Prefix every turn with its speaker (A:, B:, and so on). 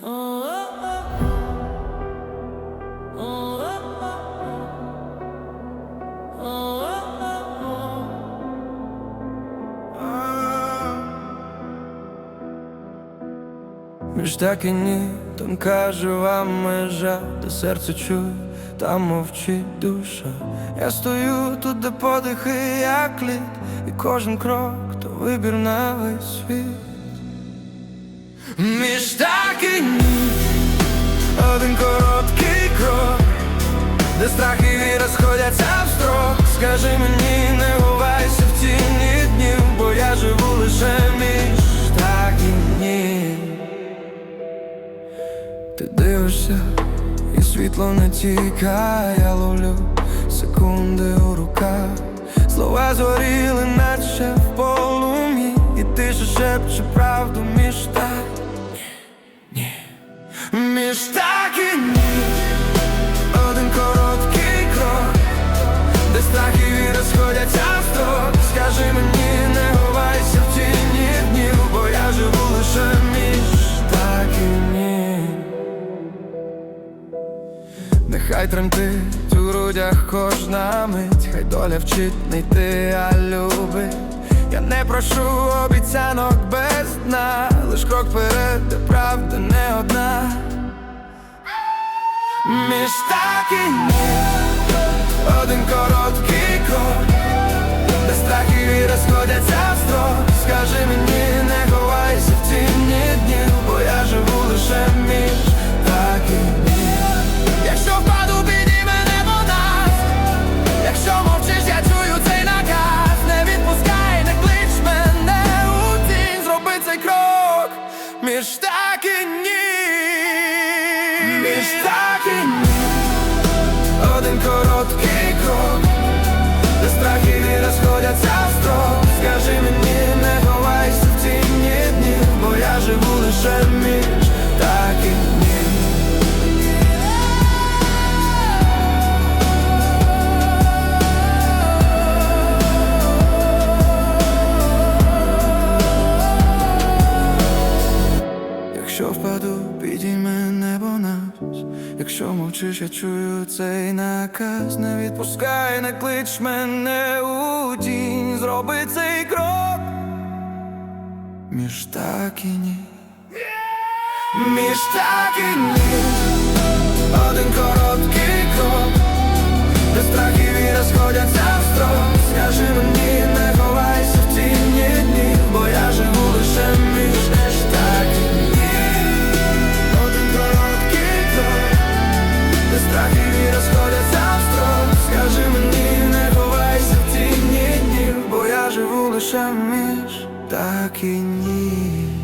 A: Між так і ні, тонка жива межа, де серце чує, там мовчить душа. Я стою тут, де подихи, як лід, і кожен крок то вибір на весь світ. Між так і ні, один короткий крок, де страх і віра сходяться в строк. Скажи мені, не ховайся в тіні днів, бо я живу лише між так і ні. Ти дивишся, і світло не тікає, я ловлю секунди у руках. Слова згоріли, наче в полум'ї, і тиша шепче Між так і ні. Один короткий крок, де страх і віра сходяться в строк. Скажи мені, не ховайся в тіні днів, бо я живу лише між так і ні. Нехай тремтить у грудях кожна мить, хай доля вчить не йти, а любить. Я не прошу обіцянок без дна, лиш крок вперед, де правда не одна. Між так і ні, один короткий Якщо мовчиш, я чую цей наказ. Не відпускай, не клич мене у тінь. Зроби цей крок. Між так і ні. Між так і ні. Один короткий крок. Де страх і віра сходяться лише між так і ні.